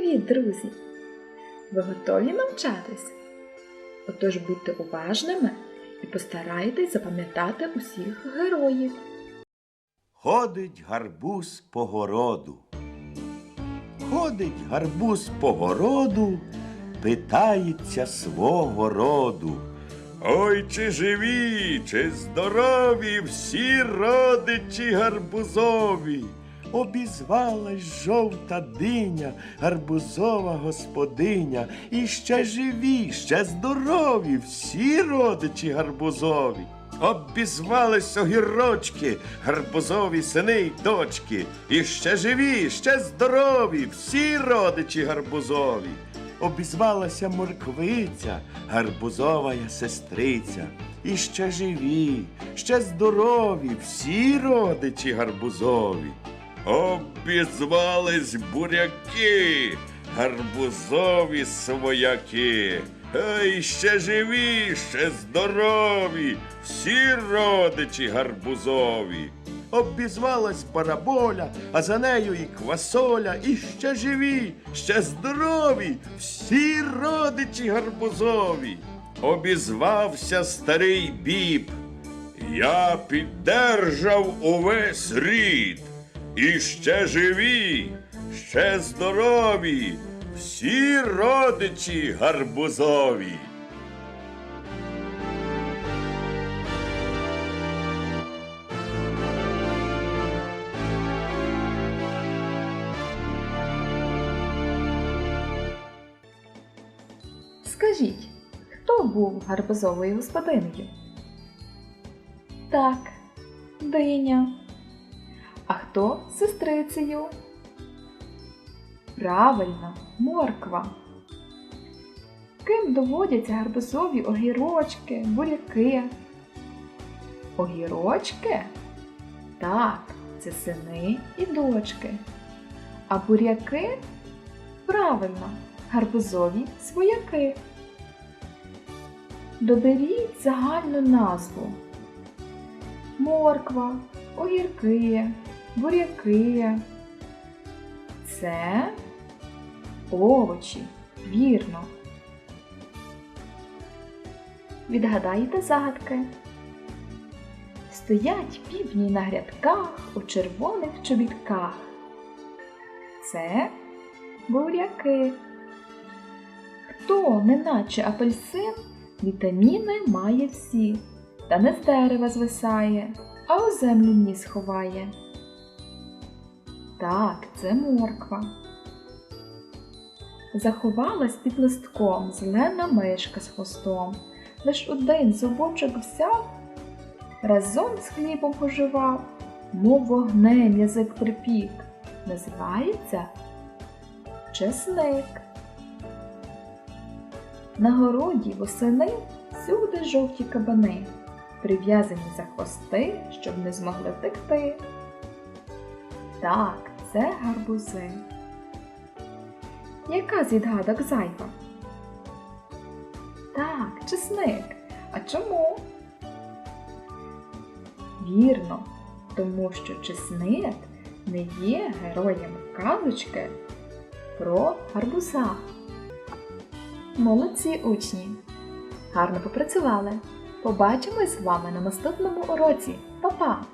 друзі. Ви готові навчатись? Отож будьте уважними і постарайтесь запам'ятати усіх героїв. Ходить гарбуз по городу. Ходить гарбуз по городу, питається свого роду. Ой, чи живі, чи здорові всі родичі гарбузові. Обізвалась жовта диня, гарбузова господиня. І ще живі, ще здорові, всі родичі гарбузові. Обізвались огірочки, гарбузові сини й дочки. І ще живі, ще здорові, всі родичі гарбузові. Обізвалася морквиця, гарбузова сестриця. І ще живі, ще здорові, всі родичі гарбузові. Обізвались буряки, гарбузові свояки. Ей, ще живі, ще здорові, всі родичі гарбузові. Обізвалась бараболя, а за нею і квасоля, і ще живі, ще здорові, всі родичі гарбузові. Обізвався старий біб. Я піддержав увесь рід. І ще живі, ще здорові, всі родичі гарбузові. Скажіть, хто був гарбузовою господинею? Так, диня. А хто сестрицею? Правильно, морква. Ким доводяться гарбузові огірочки, буряки? Огірочки? Так, це сини і дочки. А буряки? Правильно, гарбузові свояки. Доберіть загальну назву. Морква, огірки, буряки. Це овочі, вірно. Відгадайте загадки. Стоять півні на грядках у червоних чобітках. Це буряки. Хто, неначе апельсин, вітаміни має всі, та не з дерева звисає, а у землю ніс ховає. Так, це морква. Заховалась під листком зелена мишка з хвостом. Лиш один зубочок взяв, разом з хлібом поживав, мов вогнем язик припік. Називається чесник. На городі восени всюди жовті кабани, прив'язані за хвости, щоб не змогли втекти. Так, це гарбузи. Яка з відгадок зайва? Так, чесник. А чому? Вірно, тому що чесник не є героєм казочки про гарбуза. Молодці учні! Гарно попрацювали! Побачимось з вами на наступному уроці. Па-па!